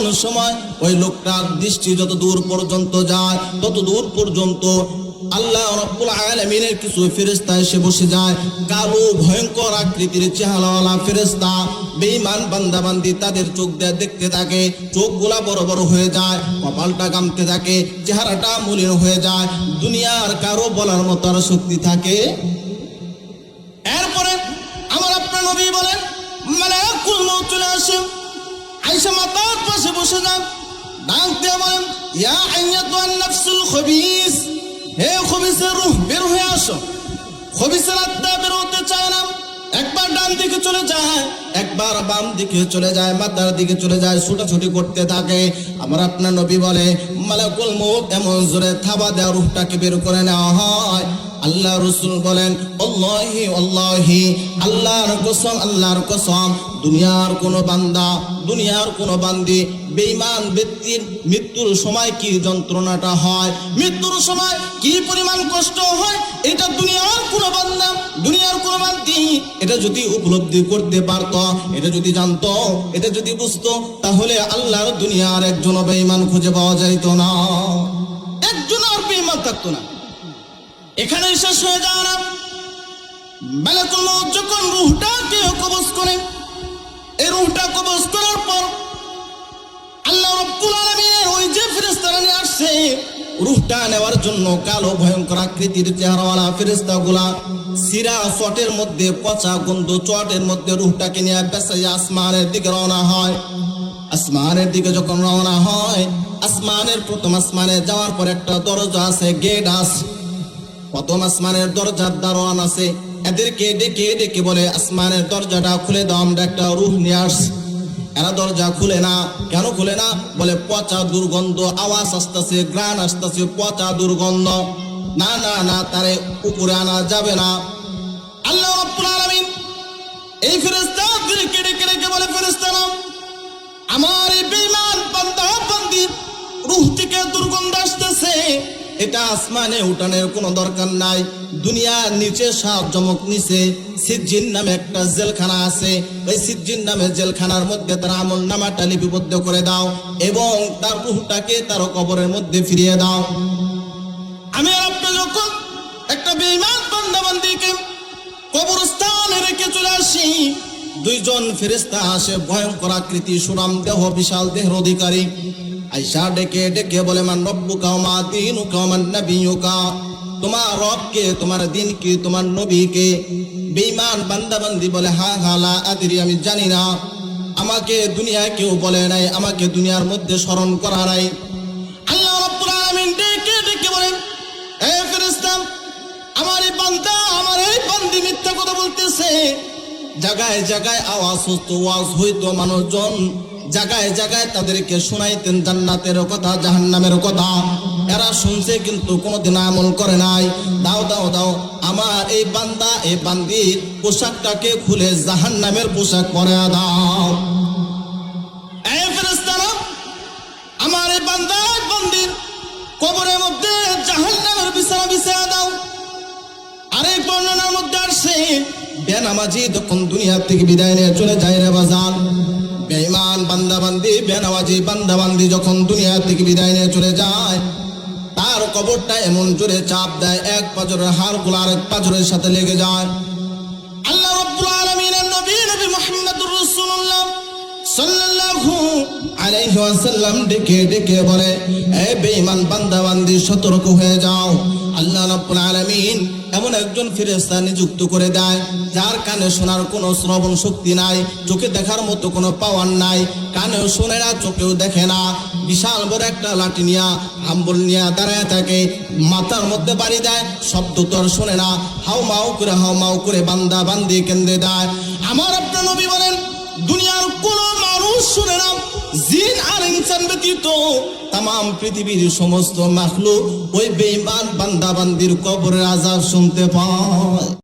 এমন সময় ওই লোকটার দৃষ্টি যত দূর পর্যন্ত যায়, তত দূর পর্যন্ত আল্লাহ রব্বুল আলামিনের কিছু ফেরেশতা এসে বসে যায়। কালো, ভয়ঙ্কর আকৃতির চেহারাওয়ালা ফেরেশতা বেঈমান বান্দাবান্দি তাদের চোখ দিয়ে দেখতে থাকে। চোখগুলা বড় বড় হয়ে যায়, কপালটা গামতে থাকে, চেহারাটা মলিন হয়ে যায়। দুনিয়ার কারও বলার মতো আর শক্তি থাকে। এরপরে আমার আপনার নবী বলেন মউত চলে আসে আয়েশা মাতার পাশে বসে যান ডাক দিয়ে বলেন, ইয়া আইয়াতুন নাফসুল খবিস, হে খবিসের রূহ, বের হয়ে আসো। খবিসের হতে চায় না। একবার ডান দিকে চলে যায়, একবার বাম দিকে চলে যায়, মাথার দিকে চলে যায়, ছুটাছুটি করতে থাকে। আমার আপনার নবী বলে, মালাকুল মউত, এমন জোরে থাবা দেওয়া রূহটাকে বের করে নেওয়া হয়। আল্লাহ রসুল বলেন অল্লাহি অল্লাহি আল্লাহর কসম আল্লাহর কসম, দুনিয়ার কোন বান্দা, দুনিয়ার কোন বান্দি, বেঈমান ব্যক্তির মৃত্যুর সময় কি যন্ত্রণাটা হয়, মৃত্যুর সময় কি পরিমাণ কষ্ট হয়, এটা দুনিয়ার কোন বান্দা, দুনিয়ার কোন বান্দি, এটা যদি উপলব্ধি করতে পারত, এটা যদি জানত, এটা যদি বুঝত, তাহলে আল্লাহর দুনিয়ার একজন বেইমান খুঁজে পাওয়া যাইত না একজন আর বেইমান থাকতো না। এখানে শেষ হয়ে যায় না মউত যখন রুহটাকে কবজ করে, এই রুহটা কবজ করার পর আল্লাহ রব্বুল আলামিনের ওই যে ফেরেশতারা নিয়ে আসছে, রুহটা নেওয়ার জন্য কালো ভয়ঙ্কর আকৃতির চেহারাওয়ালা ফেরেশতাগুলা সিরা চটের মধ্যে, পচা গন্ধ চটের মধ্যে রুহটাকে নিয়ে বেসাই আসমানের দিকে রওনা হয়। আসমানের দিকে যখন রওনা হয়, আসমানের প্রথম আসমানে যাওয়ার পর একটা দরজা আছে, গেট আছে। প্রথম আসমানের দরজার দারোয়ান আছে। এদেরকে ডেকে ডেকে বলে, আসমানের দরজাটা খুলে দাও, আমরা একটা রুহ নিয়ে আসছি। এরা দরজা খুলে না। কেন খুলে না? বলে, পচা দুর্গন্ধ, আওয়াজ আসতেছে গ্রান আসতেছে, পচা দুর্গন্ধ। না না না, তারে উপরে আনা যাবে না। আল্লাহ এই ফেরেশতা ডেকে ডেকে ডেকে বলে, ফেরেশতারা, আমার এই বেঈমান বান্দা বান্দি রূহ থেকে দুর্গন্ধ আসতেছে। এটা আসমানে উঠানের কোনো দরকার নাই। দুনিয়ার নিচে সাত জমক নিচে সিজ্জিন নামে একটা জেলখানা আছে। ওই সিজ্জিন নামে জেলখানার মধ্যে তার আমল নামাটা লিপিবদ্ধ করে দাও এবং তার রুহটাকে তার কবরের মধ্যে ফিরিয়ে দাও। আমি যখন একটা বেঈমান বান্দাবান্দিকে কবরস্থানে রেখে চলে আসি। দুইজন ফেরেস্তা আসে, ভয়ঙ্কর আকৃতি সুরাম দেহ, বিশাল দেহের অধিকারী। আইসা ডেকে ডেকে বলে, মান রব্বু কাউমা দিন কাউমান নবীকা তোমার রব কে তোমার দিন কি তোমার নবী কে বেঈমান বান্দাবান্দি বলে, হা হালা আদিরি, আমি জানি না। আমাকে দুনিয়ায় কেউ বলে নাই, আমাকে দুনিয়ার মধ্যে স্মরণ করা নাই। আল্লাহ রাব্বুল আলামিন ডেকে ডেকে বলেন হে ফেরেশতা, আমার এই বান্দা, আমার এই বান্দি মিথ্যা কথা বলতেছে। জায়গায় জায়গায় আওয়াজ হতো ওয়াজ হইতো মানুষজন। জায়গায় জায়গায় তাদেরকে শোনাইতেন, জান্নাতের কথা, জাহান্নামের কথা। এরা শুনছে কিন্তু কোনোদিন আমল করে নাই। দাও দাও দাও, আমার এই বান্দা, এই বান্দির পোশাকটাকে খুলে জাহান্নামের পোশাক পরে দাও। আমার এই বান্দা বান্দির কবরের মধ্যে জাহান্নামের বিছানা বিছায়া দাও। আরেক বর্ণনার মধ্যে আসছে বেনামাজি তখন দুনিয়া থেকে বিদায় নিয়ে চলে যায় রে বেঈমান বান্দাবান্দি, বেনামাজি বান্দাবান্দি যখন দুনিয়া থেকে বিদায় নিয়ে চলে যায়, তার কবরটা এমন জোরে চাপ দেয়, এক পাজরের হাড়গুলো আরেক পাজরের সাথে লেগে যায়। আল্লাহ রাব্বুল আলামিনের নবী নবী মুহাম্মদুর রাসূলুল্লাহ সাল্লাল্লাহু আলাইহি ওয়াসাল্লাম ডেকে ডেকে বলে, এ বেঈমান বান্দাবান্দি, সতর্ক হয়ে যাও। আল্লাহ রাব্বুল আলামিন এমন একজন ফেরেশতা নিযুক্ত করে দেয়, যার কানে শোনার কোনো শ্রবণ শক্তি নাই, চোখে দেখার মতো কোনো পাওয়ার নাই কানেও শোনে না, চোখেও দেখে না। বিশাল বড় একটা লাঠি নিয়া আম্বল নিয়া দাঁড়ায় থাকে, মাথার মধ্যে বাড়ি দেয়, শব্দ তো আর শোনে না। হাউ মাউ করে হাউ মাউ করে বান্দা বান্দি কেন্দ্রে দেয়। আমার আপনার নবী বলেন, দুনিয়ার কোন মানুষ শুনে না জিন আর ইনসান ব্যতীত তাম পৃথিবীর সমস্ত মাখলু ওই বেইমান বান্দাবান্দির কবরের আজাব শুনতে পায়।